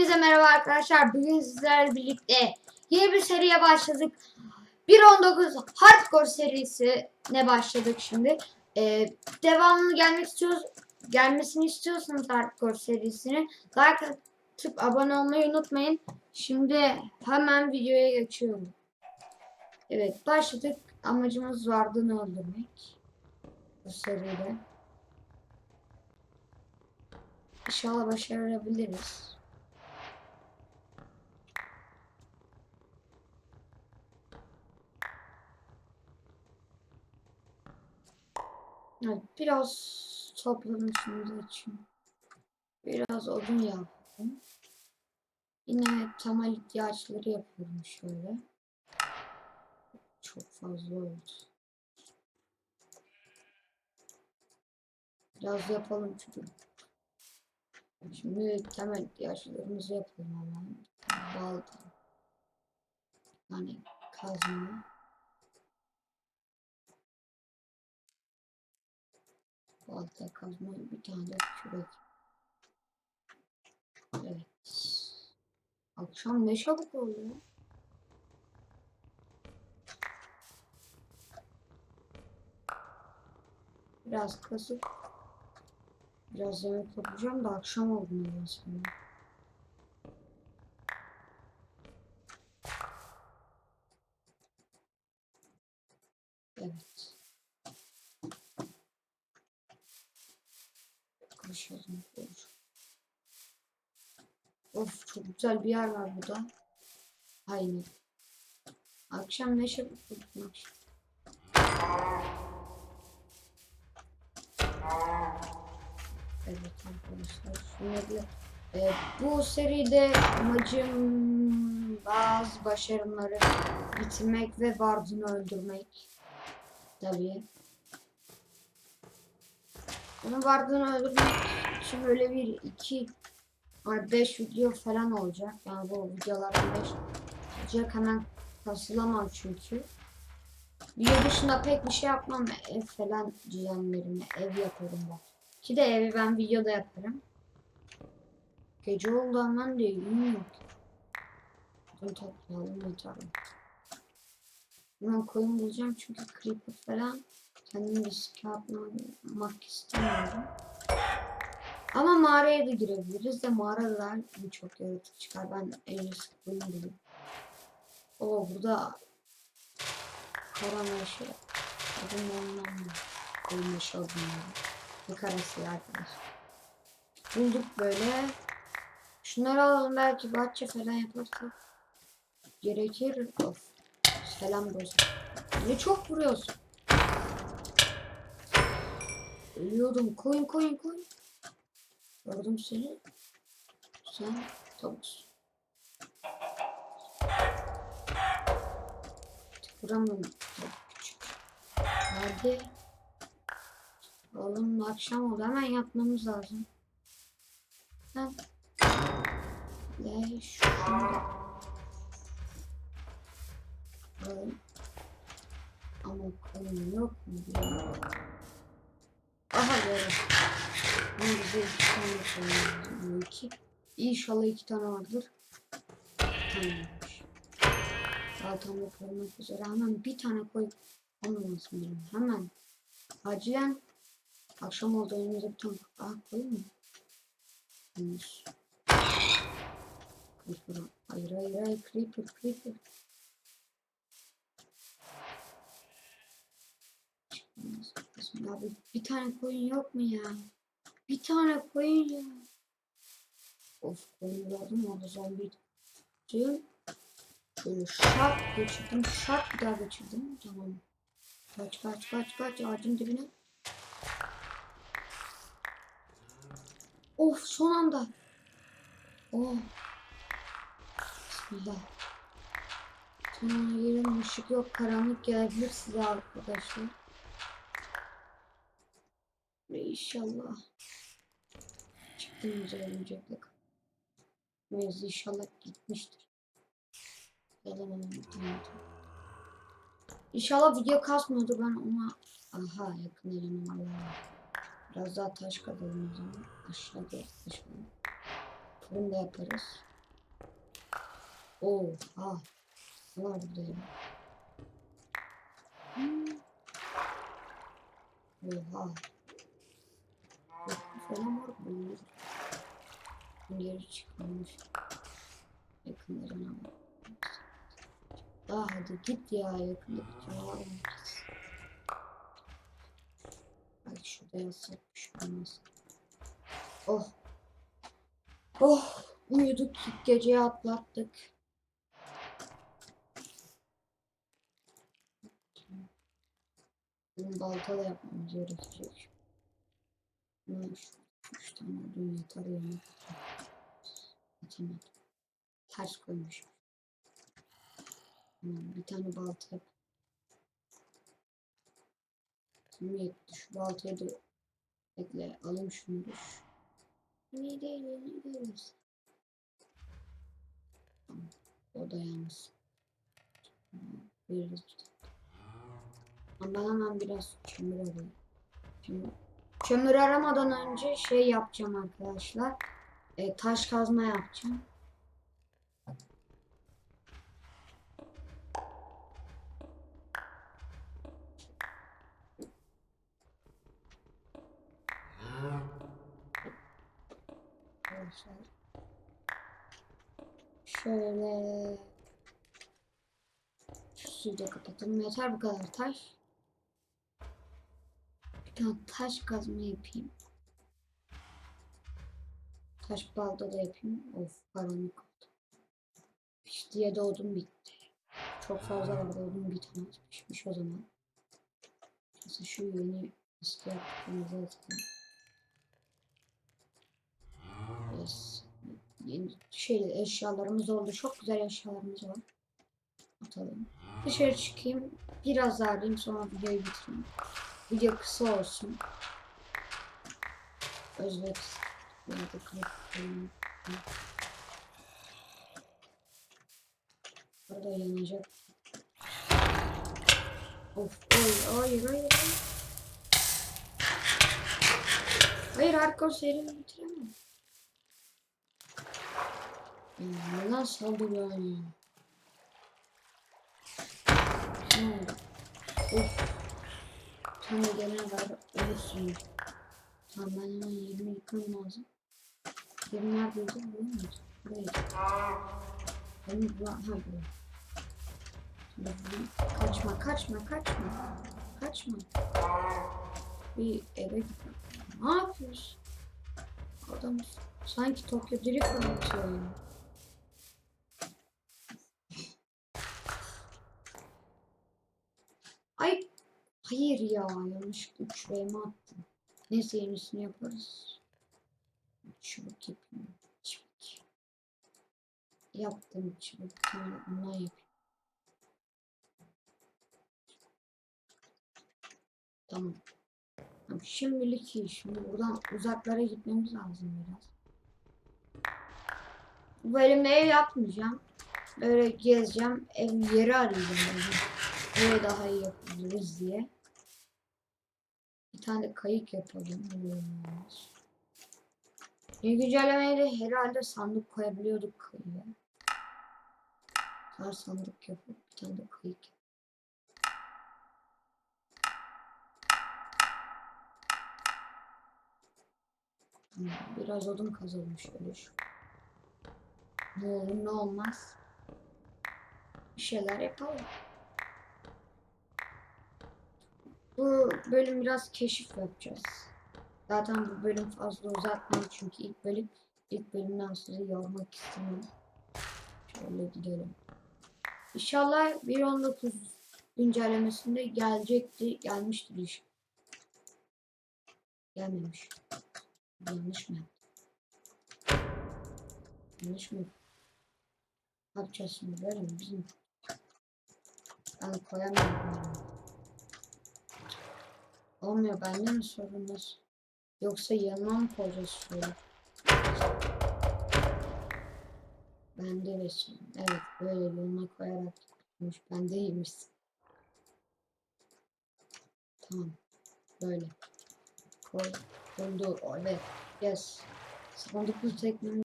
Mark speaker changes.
Speaker 1: Hepinize merhaba arkadaşlar. Bugün sizlerle birlikte yeni bir seriye başladık. 1.19 Hardcore serisine başladık şimdi. Ee, devamını gelmek istiyoruz. Gelmesini istiyorsanız Hardcore serisini like atıp abone olmayı unutmayın. Şimdi hemen videoya geçiyorum. Evet başladık. Amacımız Vardın'ı öldürmek. Bu seride. İnşallah başarabiliriz. Evet, biraz topladım şimdi için. Biraz odun yaptım. Yine temel ihtiyaçları yapıyorum şöyle. Çok fazla oldu. Biraz yapalım çünkü. Şimdi temel ihtiyaçlarımızı yapalım hemen. Balta. Yani kazma. Balta kazma bir tane kürek. Evet. Akşam ne çabuk oluyor. Biraz kasıp biraz yemek yapacağım da akşam oldu mesela. Evet. Olur. Of çok güzel bir yer var burada. Aynen. Akşam ne yapalım akşam. Evet arkadaşlar. Şimdi e, bu seride amacım bazı başarımları bitirmek ve Bardun'u öldürmek. Tabii. Bunu Bardun'u öldürmek için böyle bir iki Ay 5 video falan olacak. Yani bu videolardan 5 olacak. Hemen kasılamam çünkü. Video dışında pek bir şey yapmam. Ev falan düzenlerimi. Ev yaparım bak. Ki de evi ben videoda yaparım. Gece olduğundan değil. Gün yok. Bunu toplayalım yeterim. Hemen koyun bulacağım çünkü creeper falan kendim riske atmak istemiyorum. Ama mağaraya da girebiliriz de mağaralar birçok yaratık çıkar. Ben en iyisi koyun bulayım. Oo burada kara meşe. Adım ondan mı? Koyun meşe adımları. Ne karası ya arkadaş. Bulduk böyle. Şunları alalım belki bahçe falan yaparsak. Gerekir. Of. Selam dostum. Ne çok vuruyorsun. Ölüyordum. Koyun koyun koyun. Gördüm seni. Sen tavuksun. Vuramıyorum. Küçük. Hadi. Oğlum akşam oldu. Hemen yapmamız lazım. Ben ve şunu. Ama koyun yok mu diye. Aha böyle. İki tane koyalım. Bu iki. İnşallah iki tane vardır. Bir varmış. Zaten da koymak üzere. Hemen bir tane koy. Olmasın benim. Hemen. Acilen. Akşam oldu önümüzde bir tane. Ah koyayım mı? Creeper. Hayır hayır hayır. Creeper. Creeper. Çıkmaz. Abi bir tane koyun yok mu ya? Bir tane koyun ya. Of koyun gördüm orada zombi. Diyorum. Böyle şak geçirdim. Şak bir daha geçirdim. Tamam. Kaç kaç kaç kaç ağacın dibine. Of son anda. Oh. Bismillah. Anda yerim ışık yok. Karanlık gelebilir size arkadaşlar. Ve inşallah çıktığımız örümcekle Mevzu inşallah gitmiştir. Yalan İnşallah video kasmıyordu ben ona aha yakın elemanlar var. Biraz daha taş kazalım o zaman. Aşağıda yaklaşalım. Fırın da yaparız. Oo, ah. Ne burada ya? Hmm. Oha. Var bunlar. Geri çıkmamış. Yakınlarına bak. Daha hadi git ya yakında var. Bak şurada yazsak bir şey olmaz. Oh. Oh. Uyuduk geceyi atlattık. Bunu balta da yapmamız gerekecek. Ters. Tamam, bir tane balta yap. Şimdi yetti. Şu baltayı da bekle. Alayım şunu Ne değil, ne değil. Tamam. O da yalnız. Veririz. Ama ben hemen biraz kömür alayım. Şimdi kömür aramadan önce şey yapacağım arkadaşlar. E, taş kazma yapacağım. Şöyle suyu da kapatalım. Yeter bu kadar taş. Tane taş kazma yapayım. Taş balda da yapayım. Of karanlık oldu. Piş diye de odun bitti. Çok fazla var odun bitmez. Pişmiş o zaman. Mesela şu yeni eski yaptığımızı atayım. Yes. Yeni şey eşyalarımız oldu. Çok güzel eşyalarımız var. Atalım. Dışarı çıkayım. Biraz arayayım sonra videoyu bitireyim. Video kısa olsun. Özbek. Burada kırık koyayım. Burada yanacak. Of oy hayır hayır hayır. Hayır hardcore serimi bitiremem. Ya, Neden saldırıyor yani? Ne oldu? Of. Sen de gene var ölürsün. Tamam ben hemen 20 yıkam lazım. 20 neredeydi? Buraya mıydı? Buraydı. Benim bu ha bu. Şimdi bunu- Kaçma kaçma kaçma. Kaçma. Bir eve gitme. Ne yapıyorsun? Adam sanki Tokyo Drift anlatıyor. Hayır ya yanlış uçurayım attım. Neyse yenisini yaparız. Çubuk yapayım. Çubuk. Yaptım çubuk. Tane bundan yapayım. Tamam. Tamam, Şimdilik iyi. Şimdi buradan uzaklara gitmemiz lazım biraz. Bu bölümde ev yapmayacağım. Böyle gezeceğim. Ev yeri arayacağım. Böyle. Daha iyi yapabiliriz diye. Bir tane kayık yapalım. Olmaz. Bir güncellemeyle herhalde sandık koyabiliyorduk kayığa. Her sandık yapıp bir tane de kayık. Tamam, Biraz odun şöyle şu. Ne olur ne olmaz. Bir şeyler yapalım. Bu bölüm biraz keşif yapacağız. Zaten bu bölüm fazla uzatmam çünkü ilk bölüm ilk bölümden sizi yormak istemem. Şöyle gidelim. İnşallah 1.19 güncellemesinde gelecekti. Gelmiştir iş. Gelmemiş. Yanlış mı? Yanlış mı? Ne yapacağız şimdi böyle mi? Bizim ben koyamıyorum. Olmuyor bende mi sorunuz? Yoksa yanına mı koyacağız şöyle? Bende resim. Evet böyle yanına koyarak yapmış. Bendeymiş. Tamam. Böyle. Koy. Oldu. Evet. Yes. Sandıklı teknoloji